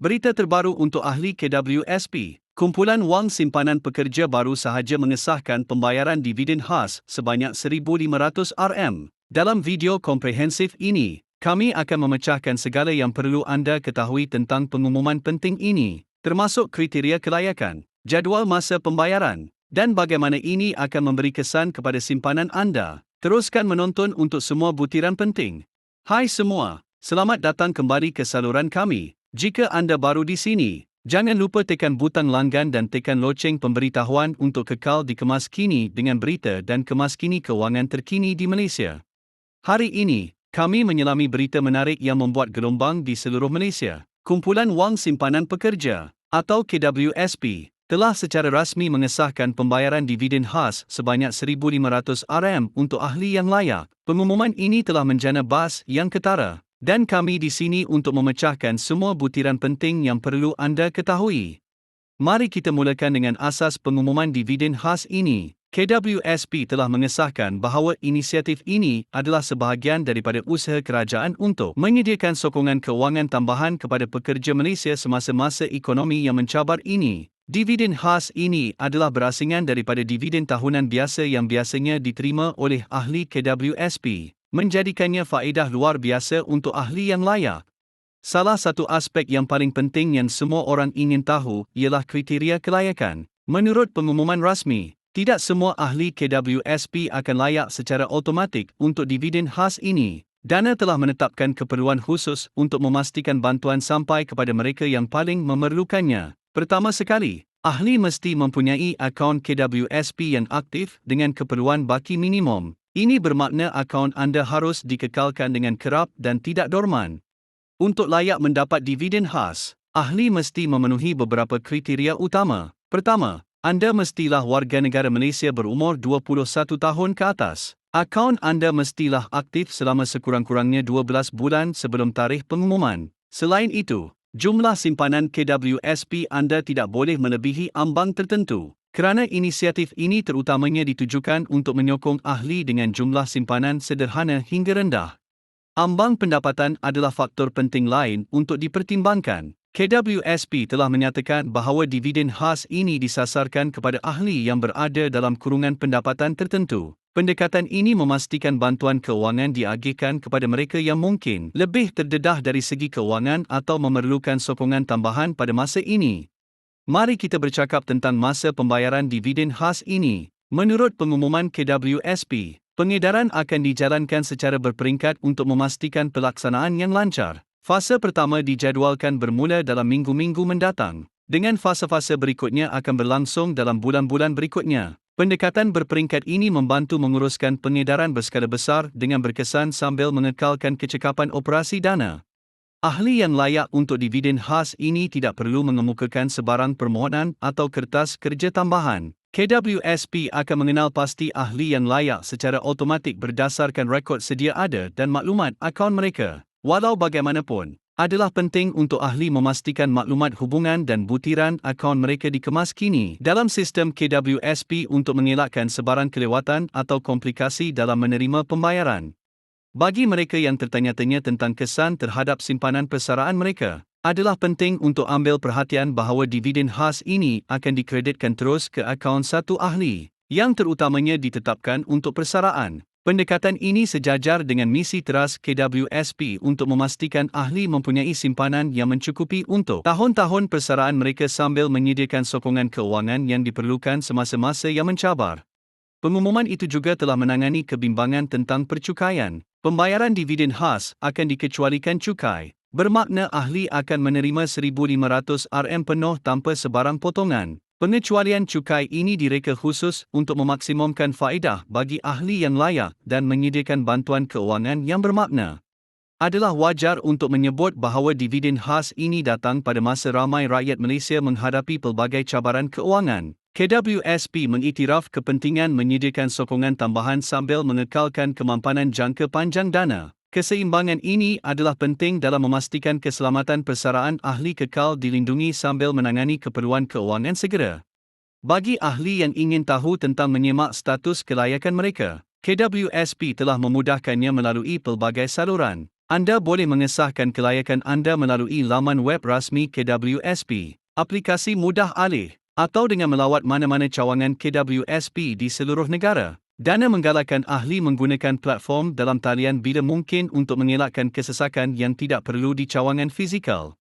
Berita terbaru untuk ahli KWSP. Kumpulan Wang Simpanan Pekerja baru sahaja mengesahkan pembayaran dividen khas sebanyak 1,500 RM. Dalam video komprehensif ini, kami akan memecahkan segala yang perlu anda ketahui tentang pengumuman penting ini, termasuk kriteria kelayakan, jadual masa pembayaran, dan bagaimana ini akan memberi kesan kepada simpanan anda. Teruskan menonton untuk semua butiran penting. Hai semua, selamat datang kembali ke saluran kami. Jika anda baru di sini, jangan lupa tekan butang langgan dan tekan loceng pemberitahuan untuk kekal dikemas kini dengan berita dan kemas kini kewangan terkini di Malaysia. Hari ini, kami menyelami berita menarik yang membuat gelombang di seluruh Malaysia. Kumpulan Wang Simpanan Pekerja atau KWSP telah secara rasmi mengesahkan pembayaran dividen khas sebanyak 1,500 RM untuk ahli yang layak. Pengumuman ini telah menjana bas yang ketara dan kami di sini untuk memecahkan semua butiran penting yang perlu anda ketahui. Mari kita mulakan dengan asas pengumuman dividen khas ini. KWSP telah mengesahkan bahawa inisiatif ini adalah sebahagian daripada usaha kerajaan untuk menyediakan sokongan kewangan tambahan kepada pekerja Malaysia semasa masa ekonomi yang mencabar ini. Dividen khas ini adalah berasingan daripada dividen tahunan biasa yang biasanya diterima oleh ahli KWSP menjadikannya faedah luar biasa untuk ahli yang layak. Salah satu aspek yang paling penting yang semua orang ingin tahu ialah kriteria kelayakan. Menurut pengumuman rasmi, tidak semua ahli KWSP akan layak secara automatik untuk dividen khas ini. Dana telah menetapkan keperluan khusus untuk memastikan bantuan sampai kepada mereka yang paling memerlukannya. Pertama sekali, ahli mesti mempunyai akaun KWSP yang aktif dengan keperluan baki minimum. Ini bermakna akaun anda harus dikekalkan dengan kerap dan tidak dorman. Untuk layak mendapat dividen khas, ahli mesti memenuhi beberapa kriteria utama. Pertama, anda mestilah warga negara Malaysia berumur 21 tahun ke atas. Akaun anda mestilah aktif selama sekurang-kurangnya 12 bulan sebelum tarikh pengumuman. Selain itu, jumlah simpanan KWSP anda tidak boleh melebihi ambang tertentu. Kerana inisiatif ini terutamanya ditujukan untuk menyokong ahli dengan jumlah simpanan sederhana hingga rendah. Ambang pendapatan adalah faktor penting lain untuk dipertimbangkan. KWSP telah menyatakan bahawa dividen khas ini disasarkan kepada ahli yang berada dalam kurungan pendapatan tertentu. Pendekatan ini memastikan bantuan kewangan diagihkan kepada mereka yang mungkin lebih terdedah dari segi kewangan atau memerlukan sokongan tambahan pada masa ini. Mari kita bercakap tentang masa pembayaran dividen khas ini. Menurut pengumuman KWSP, pengedaran akan dijalankan secara berperingkat untuk memastikan pelaksanaan yang lancar. Fasa pertama dijadualkan bermula dalam minggu-minggu mendatang, dengan fasa-fasa berikutnya akan berlangsung dalam bulan-bulan berikutnya. Pendekatan berperingkat ini membantu menguruskan pengedaran berskala besar dengan berkesan sambil mengekalkan kecekapan operasi dana. Ahli yang layak untuk dividen khas ini tidak perlu mengemukakan sebarang permohonan atau kertas kerja tambahan. KWSP akan mengenal pasti ahli yang layak secara automatik berdasarkan rekod sedia ada dan maklumat akaun mereka. Walau bagaimanapun, adalah penting untuk ahli memastikan maklumat hubungan dan butiran akaun mereka dikemas kini dalam sistem KWSP untuk mengelakkan sebarang kelewatan atau komplikasi dalam menerima pembayaran. Bagi mereka yang tertanya-tanya tentang kesan terhadap simpanan persaraan mereka, adalah penting untuk ambil perhatian bahawa dividen khas ini akan dikreditkan terus ke akaun satu ahli yang terutamanya ditetapkan untuk persaraan. Pendekatan ini sejajar dengan misi teras KWSP untuk memastikan ahli mempunyai simpanan yang mencukupi untuk tahun-tahun persaraan mereka sambil menyediakan sokongan keuangan yang diperlukan semasa-masa yang mencabar. Pengumuman itu juga telah menangani kebimbangan tentang percukaian. Pembayaran dividen khas akan dikecualikan cukai. Bermakna ahli akan menerima 1,500 RM penuh tanpa sebarang potongan. Pengecualian cukai ini direka khusus untuk memaksimumkan faedah bagi ahli yang layak dan menyediakan bantuan keuangan yang bermakna. Adalah wajar untuk menyebut bahawa dividen khas ini datang pada masa ramai rakyat Malaysia menghadapi pelbagai cabaran keuangan. KWSP mengiktiraf kepentingan menyediakan sokongan tambahan sambil mengekalkan kemampanan jangka panjang dana. Keseimbangan ini adalah penting dalam memastikan keselamatan persaraan ahli kekal dilindungi sambil menangani keperluan keuangan segera. Bagi ahli yang ingin tahu tentang menyemak status kelayakan mereka, KWSP telah memudahkannya melalui pelbagai saluran. Anda boleh mengesahkan kelayakan anda melalui laman web rasmi KWSP, aplikasi mudah alih, atau dengan melawat mana-mana cawangan KWSP di seluruh negara. Dana menggalakkan ahli menggunakan platform dalam talian bila mungkin untuk mengelakkan kesesakan yang tidak perlu di cawangan fizikal.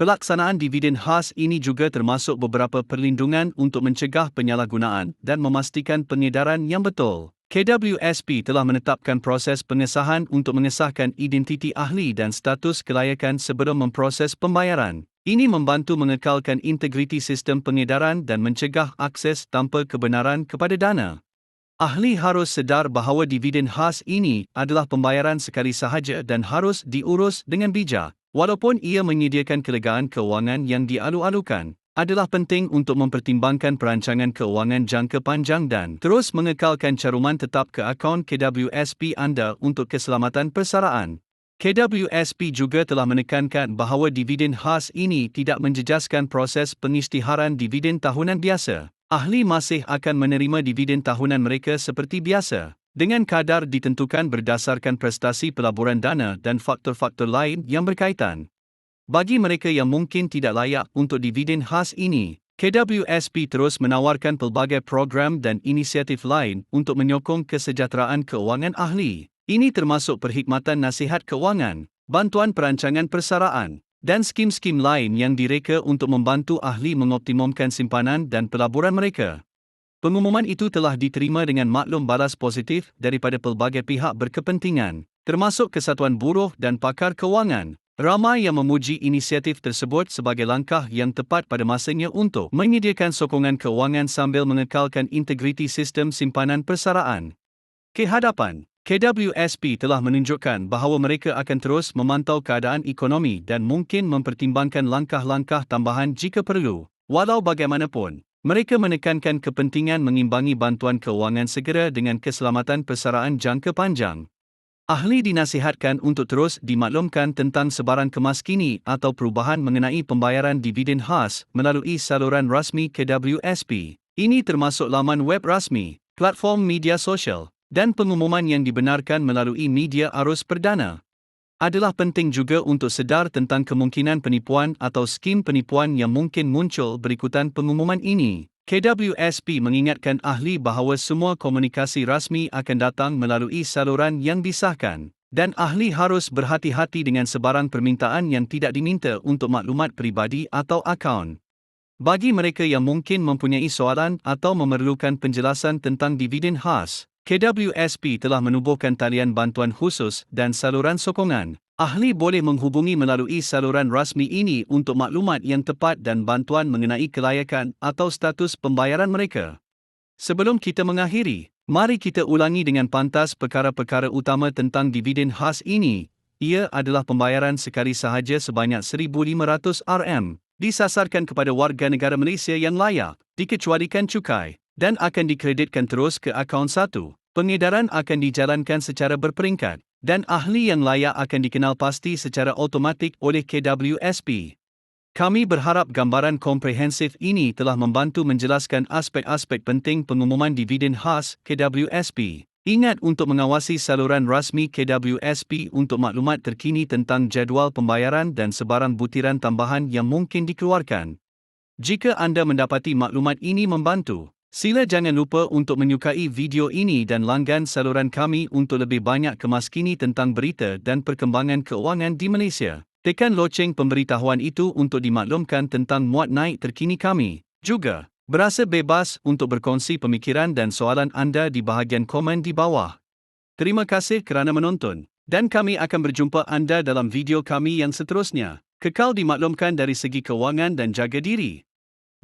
Pelaksanaan dividen khas ini juga termasuk beberapa perlindungan untuk mencegah penyalahgunaan dan memastikan pengedaran yang betul. KWSP telah menetapkan proses pengesahan untuk mengesahkan identiti ahli dan status kelayakan sebelum memproses pembayaran. Ini membantu mengekalkan integriti sistem pengedaran dan mencegah akses tanpa kebenaran kepada dana. Ahli harus sedar bahawa dividen khas ini adalah pembayaran sekali sahaja dan harus diurus dengan bijak, walaupun ia menyediakan kelegaan keuangan yang dialu-alukan adalah penting untuk mempertimbangkan perancangan keuangan jangka panjang dan terus mengekalkan caruman tetap ke akaun KWSP anda untuk keselamatan persaraan. KWSP juga telah menekankan bahawa dividen khas ini tidak menjejaskan proses pengisytiharan dividen tahunan biasa. Ahli masih akan menerima dividen tahunan mereka seperti biasa dengan kadar ditentukan berdasarkan prestasi pelaburan dana dan faktor-faktor lain yang berkaitan. Bagi mereka yang mungkin tidak layak untuk dividen khas ini, KWSP terus menawarkan pelbagai program dan inisiatif lain untuk menyokong kesejahteraan keuangan ahli. Ini termasuk perkhidmatan nasihat keuangan, bantuan perancangan persaraan, dan skim-skim lain yang direka untuk membantu ahli mengoptimumkan simpanan dan pelaburan mereka. Pengumuman itu telah diterima dengan maklum balas positif daripada pelbagai pihak berkepentingan, termasuk Kesatuan Buruh dan Pakar Kewangan, Ramai yang memuji inisiatif tersebut sebagai langkah yang tepat pada masanya untuk menyediakan sokongan keuangan sambil mengekalkan integriti sistem simpanan persaraan. Kehadapan KWSP telah menunjukkan bahawa mereka akan terus memantau keadaan ekonomi dan mungkin mempertimbangkan langkah-langkah tambahan jika perlu. Walau bagaimanapun, mereka menekankan kepentingan mengimbangi bantuan keuangan segera dengan keselamatan persaraan jangka panjang. Ahli dinasihatkan untuk terus dimaklumkan tentang sebaran kemas kini atau perubahan mengenai pembayaran dividen khas melalui saluran rasmi KWSP. Ini termasuk laman web rasmi, platform media sosial, dan pengumuman yang dibenarkan melalui media arus perdana. Adalah penting juga untuk sedar tentang kemungkinan penipuan atau skim penipuan yang mungkin muncul berikutan pengumuman ini. KWSP mengingatkan ahli bahawa semua komunikasi rasmi akan datang melalui saluran yang disahkan dan ahli harus berhati-hati dengan sebarang permintaan yang tidak diminta untuk maklumat peribadi atau akaun. Bagi mereka yang mungkin mempunyai soalan atau memerlukan penjelasan tentang dividen khas, KWSP telah menubuhkan talian bantuan khusus dan saluran sokongan Ahli boleh menghubungi melalui saluran rasmi ini untuk maklumat yang tepat dan bantuan mengenai kelayakan atau status pembayaran mereka. Sebelum kita mengakhiri, mari kita ulangi dengan pantas perkara-perkara utama tentang dividen khas ini. Ia adalah pembayaran sekali sahaja sebanyak 1,500 RM, disasarkan kepada warga negara Malaysia yang layak, dikecualikan cukai, dan akan dikreditkan terus ke akaun satu. Pengedaran akan dijalankan secara berperingkat dan ahli yang layak akan dikenal pasti secara automatik oleh KWSP. Kami berharap gambaran komprehensif ini telah membantu menjelaskan aspek-aspek penting pengumuman dividen khas KWSP. Ingat untuk mengawasi saluran rasmi KWSP untuk maklumat terkini tentang jadual pembayaran dan sebarang butiran tambahan yang mungkin dikeluarkan. Jika anda mendapati maklumat ini membantu, Sila jangan lupa untuk menyukai video ini dan langgan saluran kami untuk lebih banyak kemaskini tentang berita dan perkembangan keuangan di Malaysia. Tekan loceng pemberitahuan itu untuk dimaklumkan tentang muat naik terkini kami. Juga, berasa bebas untuk berkongsi pemikiran dan soalan anda di bahagian komen di bawah. Terima kasih kerana menonton dan kami akan berjumpa anda dalam video kami yang seterusnya. Kekal dimaklumkan dari segi keuangan dan jaga diri.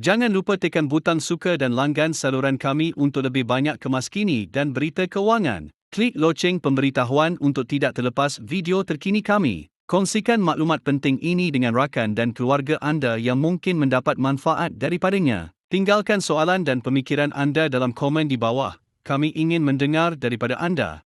Jangan lupa tekan butang suka dan langgan saluran kami untuk lebih banyak kemaskini dan berita kewangan. Klik loceng pemberitahuan untuk tidak terlepas video terkini kami. Kongsikan maklumat penting ini dengan rakan dan keluarga anda yang mungkin mendapat manfaat daripadanya. Tinggalkan soalan dan pemikiran anda dalam komen di bawah. Kami ingin mendengar daripada anda.